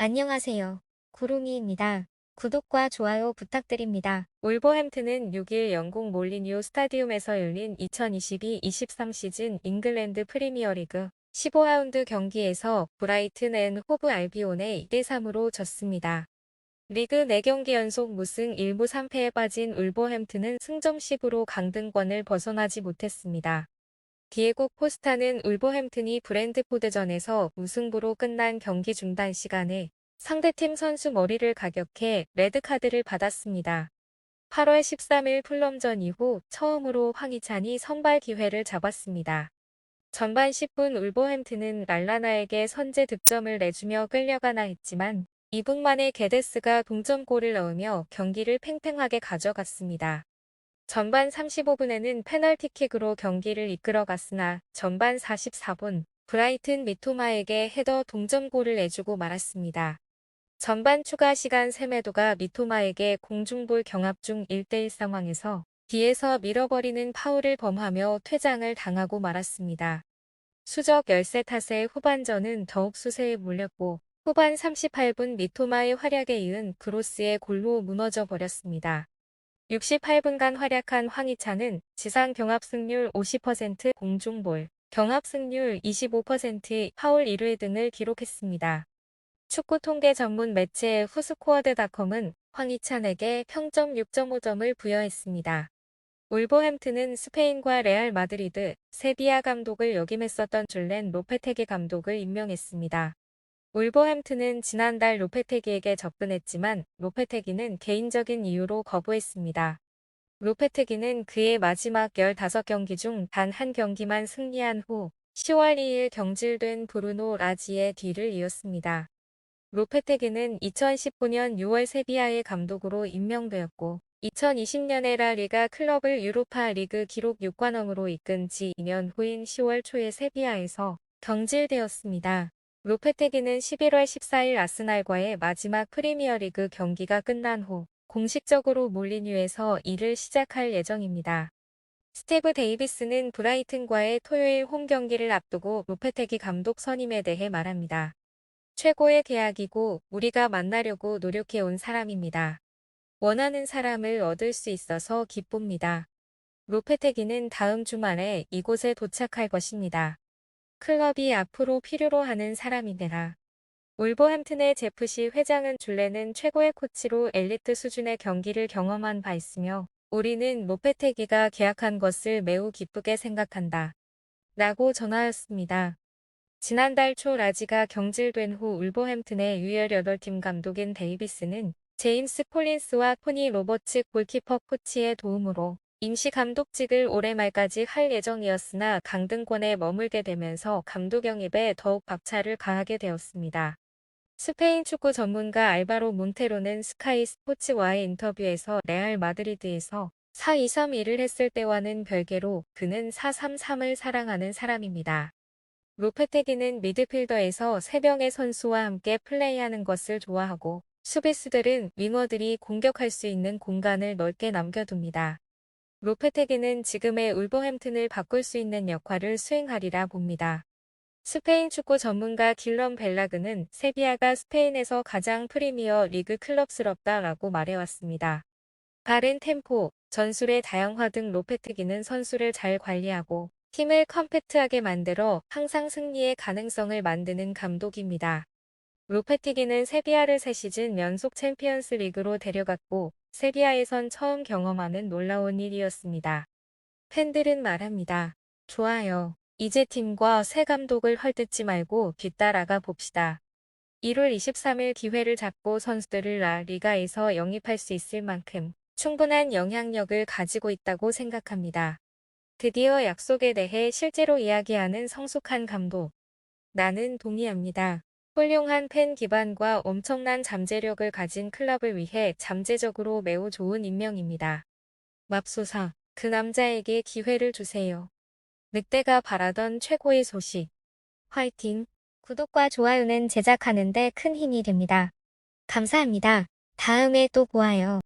안녕하세요. 구름이입니다. 구독과 좋아요 부탁드립니다. 울버햄튼은 6일 영국 몰리뉴 스타디움에서 열린 2022-23 시즌 잉글랜드 프리미어리그 15라운드 경기에서 브라이튼 앤 호브 알비온에 2대3으로 졌습니다. 리그 4경기 연속 무승 1무 3패에 빠진 울버햄튼은 승점 10으로 강등권을 벗어나지 못했습니다. 디에고 코스타는 울버햄튼이 브랜드포드전에서 무승부로 끝난 경기 중단 시간에 상대팀 선수 머리를 가격해 레드카드를 받았습니다. 8월 13일 풀럼전 이후 처음으로 황희찬이 선발 기회를 잡았습니다. 전반 10분 울버햄튼은 랄라나에게 선제 득점을 내주며 끌려가나 했지만 2분 만에 게데스가 동점골을 넣으며 경기를 팽팽하게 가져갔습니다. 전반 35분에는 페널티킥으로 경기를 이끌어갔으나 전반 44분 브라이튼 미토마에게 헤더 동점골을 내주고 말았습니다. 전반 추가 시간 세메도가 미토마에게 공중볼 경합 중 1대1 상황에서 뒤에서 밀어버리는 파울을 범하며 퇴장을 당하고 말았습니다. 수적 열세 탓에 후반전은 더욱 수세에 몰렸고 후반 38분 미토마의 활약에 이은 그로스의 골로 무너져 버렸습니다. 68분간 활약한 황희찬은 지상 경합 승률 50% 공중볼, 경합 승률 25% 파울 1회 등을 기록했습니다. 축구 통계 전문 매체 후스코어드닷컴은 황희찬에게 평점 6.5점을 부여했습니다. 울버햄튼은 스페인과 레알 마드리드, 세비야 감독을 역임했었던 줄렌 로페테게 감독을 임명했습니다. 울버햄튼은 지난달 로페테기에게 접근했지만 로페테기는 개인적인 이유로 거부했습니다. 로페테기는 그의 마지막 15경기 중 단 한 경기만 승리한 후 10월 2일 경질된 브루노 라지의 뒤를 이었습니다. 로페테기는 2019년 6월 세비야의 감독으로 임명되었고 2020년에 라리가 클럽을 유로파 리그 기록 6관왕으로 이끈 지 2년 후인 10월 초에 세비야에서 경질되었습니다. 로페테기는 11월 14일 아스날과의 마지막 프리미어리그 경기가 끝난 후 공식적으로 몰리뉴에서 일을 시작할 예정입니다. 스티브 데이비스는 브라이튼과의 토요일 홈 경기를 앞두고 로페테기 감독 선임에 대해 말합니다. 최고의 계약이고 우리가 만나려고 노력해온 사람입니다. 원하는 사람을 얻을 수 있어서 기쁩니다. 로페테기는 다음 주말에 이곳에 도착할 것입니다. 클럽이 앞으로 필요로 하는 사람이 되라. 울버햄튼의 제프시 회장은 줄레는 최고의 코치로 엘리트 수준의 경기를 경험한 바 있으며 우리는 로페테기가 계약한 것을 매우 기쁘게 생각한다. 라고 전하였습니다. 지난달 초 라지가 경질된 후 울버햄튼의 U18팀 감독인 데이비스는 제임스 콜린스와 토니 로버츠 골키퍼 코치의 도움으로 임시 감독직을 올해 말까지 할 예정이었으나 강등권에 머물게 되면서 감독 영입에 더욱 박차를 가하게 되었습니다. 스페인 축구 전문가 알바로 몬테로는 스카이 스포츠와의 인터뷰에서 레알 마드리드에서 4-2-3-1을 했을 때와는 별개로 그는 4-3-3을 사랑하는 사람입니다. 로페테기는 미드필더에서 3명의 선수와 함께 플레이하는 것을 좋아하고 수비수들은 윙어들이 공격할 수 있는 공간을 넓게 남겨둡니다. 로페테기는 지금의 울버햄튼을 바꿀 수 있는 역할을 수행하리라 봅니다. 스페인 축구 전문가 길런 벨라그는 세비야가 스페인에서 가장 프리미어 리그 클럽스럽다라고 말해왔습니다. 빠른 템포, 전술의 다양화 등 로페테기는 선수를 잘 관리하고 팀을 컴팩트하게 만들어 항상 승리의 가능성을 만드는 감독입니다. 로페티기는 세비야를 새 시즌 연속 챔피언스 리그로 데려갔고 세비야에선 처음 경험하는 놀라운 일이었습니다. 팬들은 말합니다. 좋아요. 이제 팀과 새 감독을 헐뜯지 말고 뒤따라가 봅시다. 1월 23일 기회를 잡고 선수들을 라 리가에서 영입할 수 있을 만큼 충분한 영향력을 가지고 있다고 생각합니다. 드디어 약속에 대해 실제로 이야기하는 성숙한 감독. 나는 동의합니다. 훌륭한 팬 기반과 엄청난 잠재력을 가진 클럽을 위해 잠재적으로 매우 좋은 임명입니다. 맙소사, 그 남자에게 기회를 주세요. 늑대가 바라던 최고의 소식. 화이팅! 구독과 좋아요는 제작하는데 큰 힘이 됩니다. 감사합니다. 다음에 또 보아요.